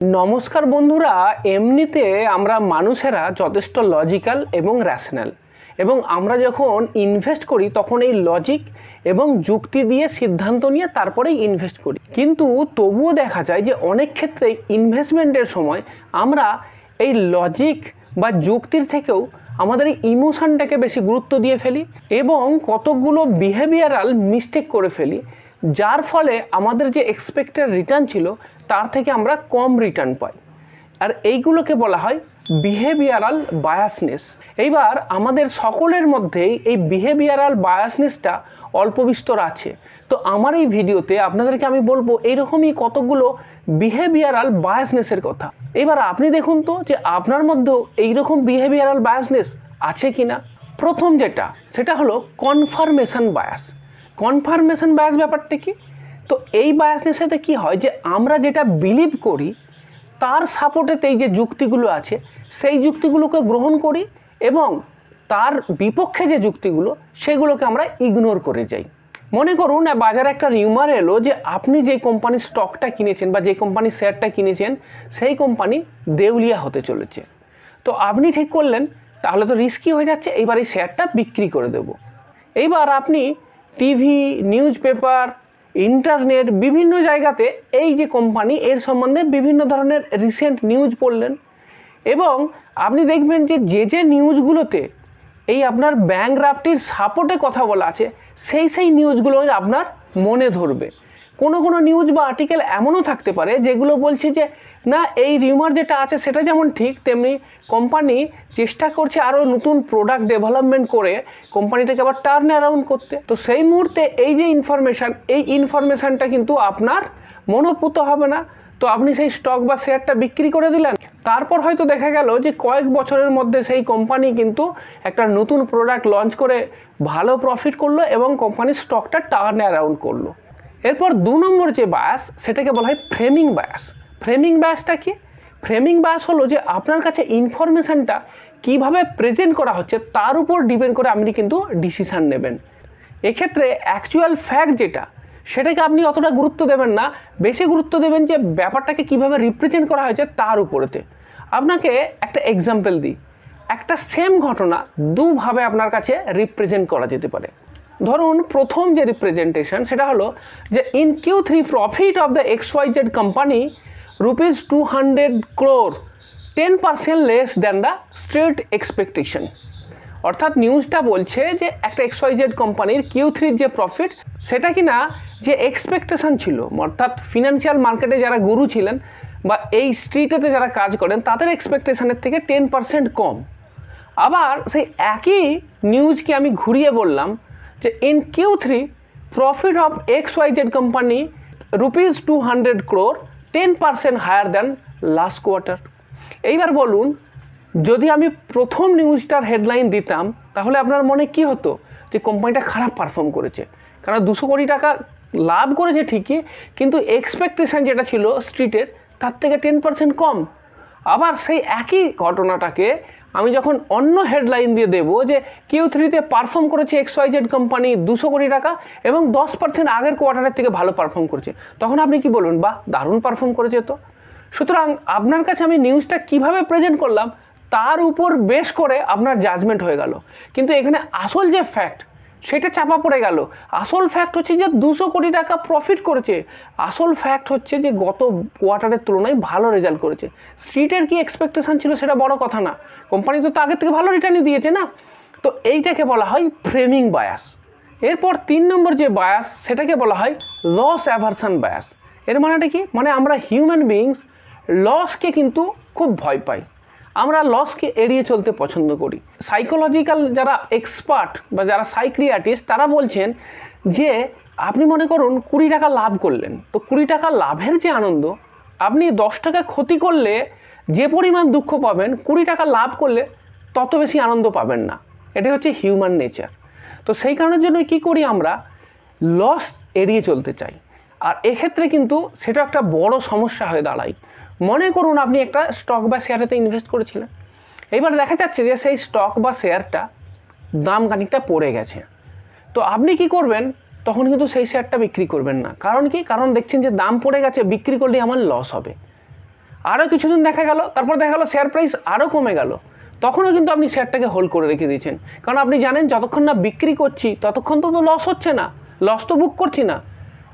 নমস্কার বন্ধুরা, এমনিতে আমরা মানুষেরা যথেষ্ট লজিক্যাল এবং র্যাশনাল এবং আমরা যখন ইনভেস্ট করি, তখন এই লজিক এবং যুক্তি দিয়ে সিদ্ধান্ত নিয়ে তারপরেই ইনভেস্ট করি। কিন্তু তবুও দেখা যায় যে, অনেক ক্ষেত্রে ইনভেস্টমেন্টের সময় আমরা এই লজিক বা যুক্তির থেকেও আমাদের এই ইমোশনটাকে বেশি গুরুত্ব দিয়ে ফেলি এবং কতকগুলো বিহেভিয়ারাল মিস্টেক করে ফেলি। যার ফলে আমাদের যে এক্সপেক্টেড রিটার্ন ছিল, তার থেকে আমরা কম রিটার্ন পাই। আর এইগুলোকে বলা হয় বিহেভিয়ারাল বায়াসনেস এইবার আমাদের সকলের মধ্যেই এই বিহেভিয়ারাল বায়াসনেসটা অল্প বিস্তর আছে। তো আমার এই ভিডিওতে আপনাদেরকে আমি বলব এইরকমই কতগুলো বিহেভিয়ারাল বায়াসনেসের কথা। এবার আপনি দেখুন তো যে আপনার মধ্যেও এইরকম বিহেভিয়ারাল বায়াসনেস আছে কি না প্রথম যেটা, সেটা হলো কনফার্মেশন বায়াস কনফার্মেশন বায়াস ব্যাপারটা কি? তো এই বায়াসের সাথে কি হয় যে আমরা যেটা বিলিভ করি, তার সাপোর্টেতে এই যে যুক্তিগুলো আছে, সেই যুক্তিগুলোকে গ্রহণ করি এবং তার বিপক্ষে যে যুক্তিগুলো, সেগুলোকে আমরা ইগনোর করে যাই। মনে করুন, বাজারে একটা রিউমার এলো যে আপনি যে কোম্পানির স্টকটা কিনেছেন বা যে কোম্পানির শেয়ারটা কিনেছেন, সেই কোম্পানি দেউলিয়া হতে চলেছে। তো আপনি ঠিক করলেন, তাহলে তো রিস্কি হয়ে যাচ্ছে এইবার এই শেয়ারটা বিক্রি করে দেব। এইবার আপনি টিভি নিউজ পেপার ইন্টারনেট, বিভিন্ন জায়গাতে এই যে কোম্পানি, এর সম্বন্ধে বিভিন্ন ধরনের রিসেন্ট নিউজ পড়লেন। এবং আপনি দেখবেন যে যে যে নিউজগুলোতে এই আপনার ব্যাঙ্ক রাফটির সাপোর্টে কথা বলা আছে, সেই সেই নিউজগুলো আপনার মনে ধরবে। কোনো কোনো নিউজ বা আর্টিকেল এমনও থাকতে পারে যেগুলো বলছে যে, না, এই রিউমার যেটা আছে সেটা যেমন ঠিক, তেমনি কোম্পানি চেষ্টা করছে আরও নতুন প্রোডাক্ট ডেভেলপমেন্ট করে কোম্পানিটাকে আবার টার্ন অ্যারাউন্ড করতে। তো সেই মুহূর্তে এই যে ইনফরমেশান এই ইনফরমেশানটা কিন্তু আপনার মনোপুত হবে না। তো আপনি সেই স্টক বা শেয়ারটা বিক্রি করে দিলেন, তারপর হয়তো দেখা গেল যে কয়েক বছরের মধ্যে সেই কোম্পানি কিন্তু একটা নতুন প্রোডাক্ট লঞ্চ করে ভালো প্রফিট করল এবং কোম্পানির স্টকটা টার্ন অ্যারাউন্ড করল। এরপর দু নম্বর যে বায়াস সেটাকে বলা হয় ফ্রেমিং বায়াস ফ্রেমিং বায়াসটা কি? ফ্রেমিং বায়াস হলো যে আপনার কাছে ইনফরমেশানটা কীভাবে প্রেজেন্ট করা হচ্ছে, তার উপর ডিপেন্ড করে আপনি কিন্তু ডিসিশান নেবেন। এক্ষেত্রে অ্যাকচুয়াল ফ্যাক্ট যেটা, সেটাকে আপনি অতটা গুরুত্ব দেবেন না। বেশি গুরুত্ব দেবেন যে ব্যাপারটাকে কীভাবে রিপ্রেজেন্ট করা হয়েছে তার উপরেতে। আপনাকে একটা এক্সাম্পল দিই। একটা সেম ঘটনা দুভাবে আপনার কাছে রিপ্রেজেন্ট করা যেতে পারে। ধরুন প্রথম যে রিপ্রেজেন্টেশন সেটা হলো যে in Q three profit of the X Y Z company rupees two hundred crore ten percent less than the street expectation অর্থাৎ নিউজটা বলছে যে একটা এক্স ওয়াই জেড কোম্পানির কিউ থ্রির যে প্রফিট সেটা কি না যে এক্সপেকটেশন ছিল, অর্থাৎ ফিনান্সিয়াল মার্কেটে যারা গুরু ছিলেন বা এই স্ট্রিটেতে যারা কাজ করেন, তাদের এক্সপেকটেশনের থেকে টেন পার্সেন্ট কম। আবার সেই একই নিউজকে আমি ঘুরিয়ে বললাম যে in Q three profit of X Y Z company rupees two hundred crore ten percent higher than last quarter এইবার বলুন, যদি আমি প্রথম নিউজটার হেডলাইন দিতাম, তাহলে আপনার মনে কি হতো? যে কোম্পানিটা খারাপ পারফর্ম করেছে। কারণ দুশো কোটি টাকা লাভ করেছে ঠিকই, কিন্তু এক্সপেকটেশন যেটা ছিল স্ট্রিটের তার থেকে টেন পার্সেন্ট কম। আবার সেই একই ঘটনাটাকে আমি যখন অন্য হেডলাইন দিয়ে দেবো যে কিউ থ্রিতে পারফর্ম করেছে এক্স ওয়াই জেড কোম্পানি দুশো কোটি টাকা এবং দশ পার্সেন্ট আগের কোয়ার্টারের থেকে ভালো পারফর্ম করেছে, তখন আপনি কি বলুন বা দারুণ পারফর্ম করেছে তো? সুতরাং আপনার কাছে আমি নিউজটা কীভাবে প্রেজেন্ট করলাম, তার উপর বেশ করে আপনার জাজমেন্ট হয়ে গেল। কিন্তু এখানে আসল যে ফ্যাক্ট সেটা চাপা পড়ে গেল। আসল ফ্যাক্ট হচ্ছে যে দুশো কোটি টাকা প্রফিট করেছে। আসল ফ্যাক্ট হচ্ছে যে গত কোয়ার্টারের তুলনায় ভালো রেজাল্ট করেছে। স্ট্রিটের কি এক্সপেকটেশন ছিল সেটা বড় কথা না। কোম্পানি তো আগের থেকে ভালো রিটার্নই দিয়েছে না? তো এইটাকে বলা হয় ফ্রেমিং বায়াস এরপর তিন নম্বর যে বায়াস সেটাকে বলা হয় লস অ্যাভারশন বায়াস এর মানেটা কি? মানে আমরা হিউম্যান বিংস লসকে কিন্তু খুব ভয় পাই। আমরা লসকে এড়িয়ে চলতে পছন্দ করি। সাইকোলজিক্যাল যারা এক্সপার্ট বা যারা সাইক্রিয়াটিস্ট তারা বলছেন যে, আপনি মনে করুন কুড়ি টাকা লাভ করলেন। তো কুড়ি টাকা লাভের যে আনন্দ, আপনি দশ টাকা ক্ষতি করলে যে পরিমাণ দুঃখ পাবেন, কুড়ি টাকা লাভ করলে তত বেশি আনন্দ পাবেন না। এটাই হচ্ছে হিউম্যান নেচার তো সেই কারণের জন্য কি করি আমরা? লস এড়িয়ে চলতে চাই। আর এক্ষেত্রে কিন্তু সেটা একটা বড় সমস্যা হয়ে দাঁড়ায়। মনে করুন আপনি একটা স্টক বা শেয়ারেতে ইনভেস্ট করেছিলেন। এবার দেখা যাচ্ছে যে সেই স্টক বা শেয়ারটা দাম খানিকটা পড়ে গেছে। তো আপনি কি করবেন? তখন কিন্তু সেই শেয়ারটা বিক্রি করবেন না। কারণ কি? কারণ দেখছেন যে দাম পড়ে গেছে, বিক্রি করলে আমার লস হবে। আরও কিছুদিন দেখা গেল, তারপর দেখা গেল শেয়ার প্রাইস আরও কমে গেল। তখনও কিন্তু আপনি শেয়ারটাকে হোল্ড করে রেখে দিয়েছেন। কারণ আপনি জানেন, যতক্ষণ না বিক্রি করছি, ততক্ষণ তো তো লস হচ্ছে না। লস তো বুক করছি না।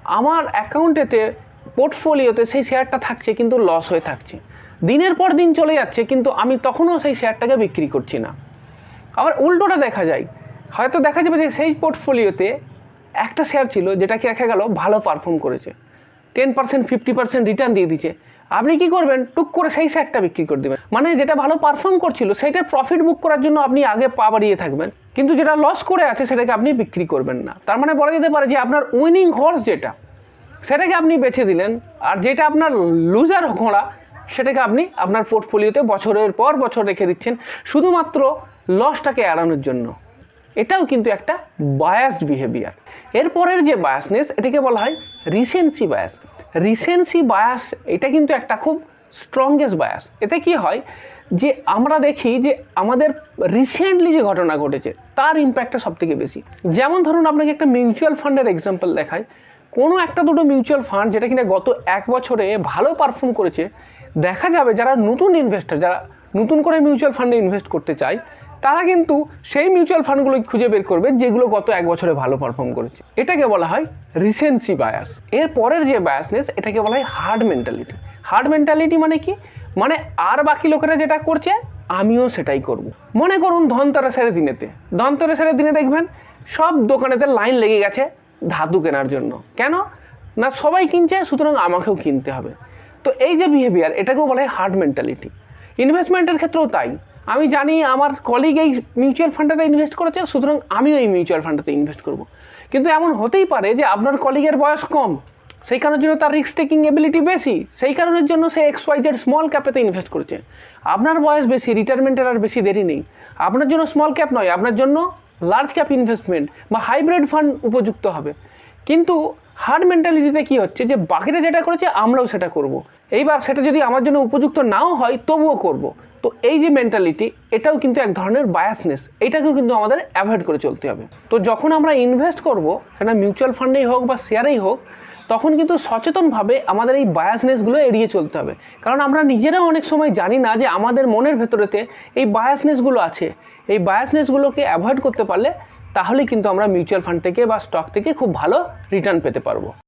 আমার অ্যাকাউন্টেতে পোর্টফোলিওতে সেই শেয়ারটা থাকছে, কিন্তু লস হয়ে থাকছে। দিনের পর দিন চলে যাচ্ছে, কিন্তু আমি তখনও সেই শেয়ারটাকে বিক্রি করছি না। আবার উল্টোটা দেখা যায়। হয়তো দেখা যাবে যে সেই পোর্টফোলিওতে একটা শেয়ার ছিল যেটাকে দেখা গেল, ভালো পারফর্ম করেছে। Ten percent fifty percent return দিয়ে দিচ্ছে আপনি কি করবেন? টুক করে সেই শেয়ারটা বিক্রি করে দেবেন। মানে যেটা ভালো পারফর্ম করছিল সেটার প্রফিট বুক করার জন্য আপনি আগে পা বাড়িয়ে থাকবেন। কিন্তু যেটা লস করে আছে, সেটাকে আপনি বিক্রি করবেন না। তার মানে বলা যেতে পারে যে আপনার উইনিং হর্স যেটা সেটাকে আপনি বেছে দিলেন, আর যেটা আপনার লুজার ঘোড়া, সেটাকে আপনি আপনার পোর্টফোলিওতে বছরের পর বছর রেখে দিচ্ছেন, শুধুমাত্র লসটাকে এড়ানোর জন্য। এটাও কিন্তু একটা বায়াসড বিহেভিয়ার এরপরের যে বায়াসনেস এটাকে বলা হয় রিসেন্সি বায়াস রিসেন্সি বায়াস এটা কিন্তু একটা খুব স্ট্রংগেস্ট বায়াস এতে কি হয় যে, আমরা দেখি যে আমাদের রিসেন্টলি যে ঘটনা ঘটেছে, তার ইম্প্যাক্টটা সবথেকে বেশি। যেমন ধরুন, আপনাকে একটা মিউচুয়াল ফান্ডের এক্সাম্পল দেখায় কোনো একটা দুটো মিউচুয়াল ফান্ড যেটা কিনা গত এক বছরে ভালো পারফর্ম করেছে, দেখা যাবে যারা নতুন ইনভেস্টর যারা নতুন করে মিউচুয়াল ফান্ডে ইনভেস্ট করতে চায়, তারা কিন্তু সেই মিউচুয়াল ফান্ডগুলো খুঁজে বের করবে যেগুলো গত এক বছরে ভালো পারফর্ম করেছে। এটাকে বলা হয় রিসেন্সি বায়াস এর পরের যে বায়াসনেস এটাকে বলা হয় হার্ড মেন্টালিটি হার্ড মেন্টালিটি মানে কি? মানে আর বাকি লোকেরা যেটা করছে, আমিও সেটাই করব। মনে করুন ধনতেরাসের দিনেতে। ধনতেরাসের দিনে দেখবেন সব দোকানেতে লাইন লেগে গেছে। ধাতু কেনার জন্য। কেন? না, সবাই কিনছে, সুতরাং আমাকেও কিনতে হবে। তো এই যে বিহেভিয়ার এটাকেও বলা হার্ড মেন্টালিটি ইনভেস্টমেন্টের ক্ষেত্রেও তাই। আমি জানি আমার কলিগ এই মিউচুয়াল ফান্ডটাতে ইনভেস্ট করেছে, সুতরাং আমিও এই মিউচুয়াল ফান্ডটাতে ইনভেস্ট করব। কিন্তু এমন হতেই পারে যে আপনার কলিগের বয়স কম, সেই কারণের জন্য তার রিস্ক টেকিং এবিলিটি বেশি, সেই কারণের জন্য সে এক্স ওয়াই জেড স্মল ক্যাপেতে ইনভেস্ট করছে। আপনার বয়স বেশি রিটায়ারমেন্টের আর বেশি দেরি নেই। আপনার জন্য স্মল ক্যাপ নয়, আপনার জন্য লার্জ ক্যাপ ইনভেস্টমেন্ট বা হাইব্রিড ফান্ড উপযুক্ত হবে কিন্তু হার্ড মেন্টালিটিতে কী হচ্ছে যে, বাকিরা যেটা করেছে, আমরাও সেটা করব। এইবার সেটা যদি আমার জন্য উপযুক্ত নাও হয়, তবুও করব। তো এই যে মেন্টালিটি এটাও কিন্তু এক ধরনের বায়াসনেস এটাকেও কিন্তু আমাদের অ্যাভয়েড করে চলতে হবে তো যখন আমরা ইনভেস্ট করব, সেটা মিউচুয়াল ফান্ডেই হোক বা শেয়ারেই হোক তখন কিন্তু সচেতনভাবে আমাদের এই বায়াসনেসগুলো এড়িয়ে চলতে হবে। কারণ আমরা নিজেরা অনেক সময় জানি না যে আমাদের মনের ভেতরেতে এই বায়াসনেসগুলো আছে। এই বায়াসনেসগুলোকে অ্যাভয়েড করতে পারলে তাহলে কিন্তু আমরা মিউচুয়াল ফান্ড থেকে বা স্টক থেকে খুব ভালো রিটার্ন পেতে পারব।